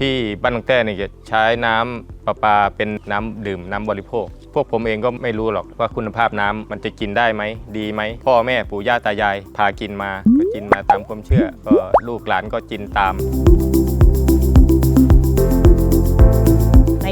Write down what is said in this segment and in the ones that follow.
ที่บ้านลงแต้เนี่ยจะใช้น้ำประปาเป็นน้ำดื่มน้ำบริโภค พวกผมเองก็ไม่รู้หรอกว่าคุณภาพน้ำมันจะกินได้ไหมดีไหมพ่อแม่ปู่ย่าตายายพากินมาก็กินมาตามความเชื่อก็ลูกหลานก็กินตาม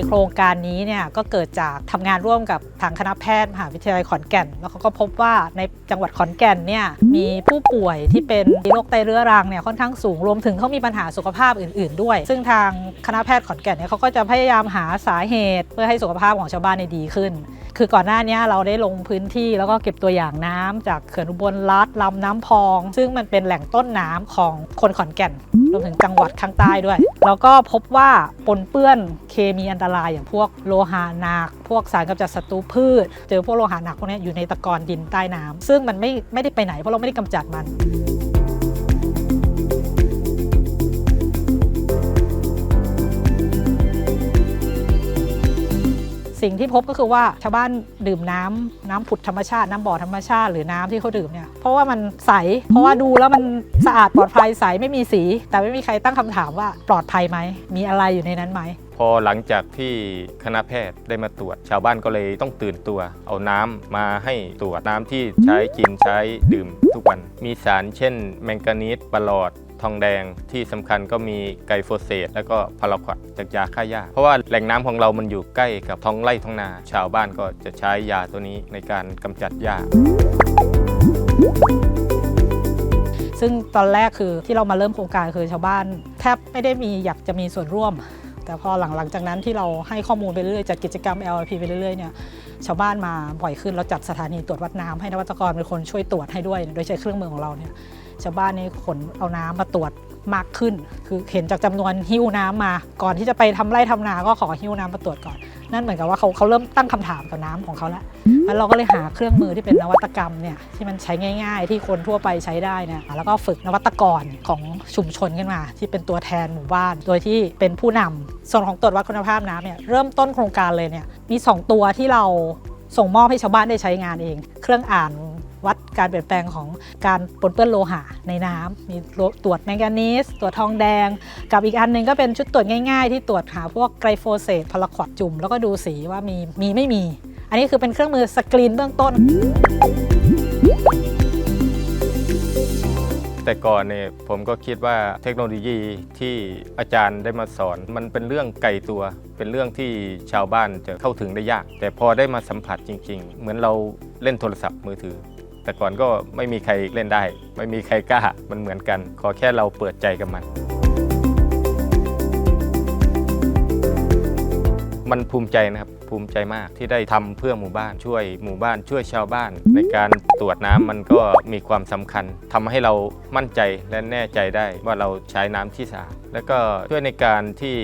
โครงการนี้เนี่ยก็เกิดจากทำงานร่วมกับทางคณะแพทย์มหาวิทยาลัยขอนแก่น แล้วเขาก็พบว่าในจังหวัดขอนแก่นเนี่ยมีผู้ป่วยที่เป็นโรคไตเรื้อรังเนี่ยค่อนข้างสูงรวมถึงเขามีปัญหาสุขภาพอื่น ๆ ด้วย ซึ่งทางคณะแพทย์ขอนแก่นเนี่ยเขาก็จะพยายามหาสาเหตุ เพื่อให้สุขภาพของชาวบ้านเนี่ยดีขึ้น คือก่อนหน้านี้เราได้ลงพื้นที่แล้วก็เก็บตัวอย่างน้ำจากเขื่อนอุบลรัฐลำน้ำพอง ซึ่งมันเป็นแหล่งต้นน้ำของคนขอนแก่น รวมถึงจังหวัดข้างใต้ด้วย แล้วก็พบว่าปนเปื้อนเคมีอันตรายอย่างพวกโลหะหนัก พวกสารกำจัดศัตรูพืช เจอพวกโลหะหนักพวกนี้อยู่ในตะกอนดินใต้น้ำซึ่งมันไม่ไม่ได้ไปไหนเพราะเราไม่ได้กำจัดมัน สิ่งที่พบก็คือว่าชาวบ้านดื่มน้ำน้ำผุดธรรมชาติน้ำบ่อธรรมชาติหรือน้ำที่เขาดื่มเนี่ยเพราะว่ามันใส เพราะว่าดูแล้วมันสะอาดปลอดภัยใสไม่มีสี แต่ไม่มีใครตั้งคำถามว่าปลอดภัยไหมมีอะไรอยู่ในนั้นไหมพอหลังจากที่คณะแพทย์ได้มาตรวจ ชาวบ้านก็เลยต้องตื่นตัว เอาน้ำมาให้ตรวจน้ำที่ใช้กินใช้ดื่มทุกวัน มีสารเช่น แมงกานีสปลอด ทองแดงที่สำคัญก็มีไกลโฟเสตแล้วก็พาราควดจากยาฆ่าหญ้าเพราะว่าแหล่งน้ำของเรามันอยู่ใกล้กับท้องไร่ท้องนา ชาวบ้านก็จะใช้ยาตัวนี้ในการกำจัดหญ้าซึ่งตอนแรกคือที่เรามาเริ่มโครงการคือชาวบ้านแทบไม่ได้มีอยากจะมีส่วนร่วม แต่พอหลังหลังจากนั้นที่เราให้ข้อมูลไปเรื่อยจัดกิจกรรม LRP ไปเรื่อยๆเนี่ยชาวบ้านมาบ่อยขึ้นเราจัดสถานีตรวจวัดน้ำให้นวัตกรเป็นคนช่วยตรวจให้ด้วย โดยใช้เครื่องมือของเราเนี่ย ชาวบ้านนี่ขนเอาน้ำมาตรวจมากขึ้น คือเห็นจากจำนวนหิ้วน้ำมา ก่อนที่จะไปทำไร่ทำนาก็ขอหิ้วน้ำมาตรวจก่อน นั่นเหมือนกับว่าเขาเขาเริ่มตั้งคำถามกับน้ำของเขาแล้วแล้วเราก็เลยหาเครื่องมือที่เป็นนวัตกรรมเนี่ยที่มันใช้ง่าย ๆ ที่คนทั่วไปใช้ได้เนี่ยแล้วก็ฝึกนวัตกรของชุมชนขึ้นมา ที่เป็นตัวแทนหมู่บ้าน โดยที่เป็นผู้นำส่วนของตรวจวัดคุณภาพน้ำเนี่ยเริ่มต้นโครงการเลยเนี่ยมี 2 ตัวที่เราส่งมอบให้ชาวบ้านได้ใช้งานเอง เครื่องอ่าน วัดการเปลี่ยนแปลงของการปนเปื้อนโลหะในน้ำมีตรวจแมงกานีสตรวจทองแดง กับอีกอันหนึงก็เป็นชุดตรวจง่ายๆ ที่ตรวจหาพวกไกลโฟเสตพาราควอดจุ่ม แล้วก็ดูสีว่ามีมีไม่มี อันนี้คือเป็นเครื่องมือสกรีนเบื้องต้น แต่ก่อนเนี่ยผมก็คิดว่าเทคโนโลยีที่อาจารย์ได้มาสอน มันเป็นเรื่องไกลตัว เป็นเรื่องที่ชาวบ้านจะเข้าถึงได้ยาก แต่พอได้มาสัมผัสจริง ๆ เหมือนเราเล่นโทรศัพท์มือถือ แต่ก่อนก็ไม่มีใครเล่นได้ ไม่มีใครกล้ามันเหมือนกัน ขอแค่เราเปิดใจกับมัน มันภูมิใจนะครับภูมิใจมากที่ได้ทำเพื่อหมู่บ้านช่วยหมู่บ้านช่วยชาวบ้าน ในการตรวจน้ำมันก็มีความสำคัญทำให้เรามั่นใจและแน่ใจได้ว่าเราใช้น้ำที่สะอาดแล้วก็ช่วยในการที่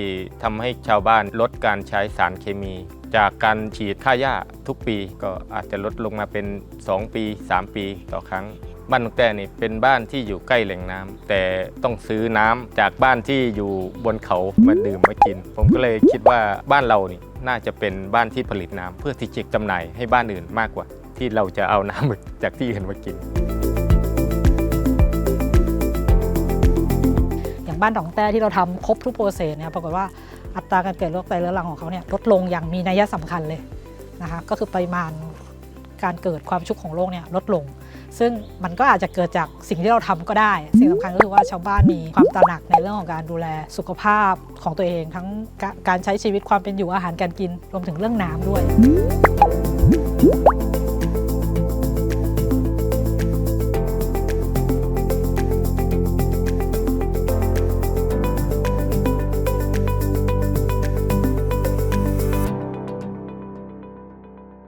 ทำให้ชาวบ้านลดการใช้สารเคมี จากการฉีดฆ่าหญ้าทุกปีก็อาจจะลดลงมาเป็น 2 ปี 3 ปีต่อครั้ง บ้านนกแต่นี่เป็นบ้านที่อยู่ใกล้แหล่งน้ำแต่ต้องซื้อน้ำจากบ้านที่อยู่บนเขามาดื่มมากิน ผมก็เลยคิดว่าบ้านเรานี่น่าจะเป็นบ้านที่ผลิตน้ำเพื่อที่จะจำหน่ายให้บ้านอื่นมากกว่า ที่เราจะเอาน้ำจากที่อื่นมากินอย่างบ้านดองแต้ที่เราทำครบทุกโปรเซสเนี่ยปรากฏว่า อัตราการเกิดโรคไตเรื้อรังของเขาเนี่ยลดลงอย่างมีนัยสำคัญเลยนะคะก็คือปริมาณการเกิดความชุกของโรคเนี่ยลดลง ซึ่งมันก็อาจจะเกิดจากสิ่งที่เราทำก็ได้ สิ่งสำคัญก็คือว่าชาวบ้านมีความตระหนักในเรื่องของการดูแลสุขภาพของตัวเอง ทั้งกะการใช้ชีวิตความเป็นอยู่อาหารการกินรวมถึงเรื่องน้ำด้วย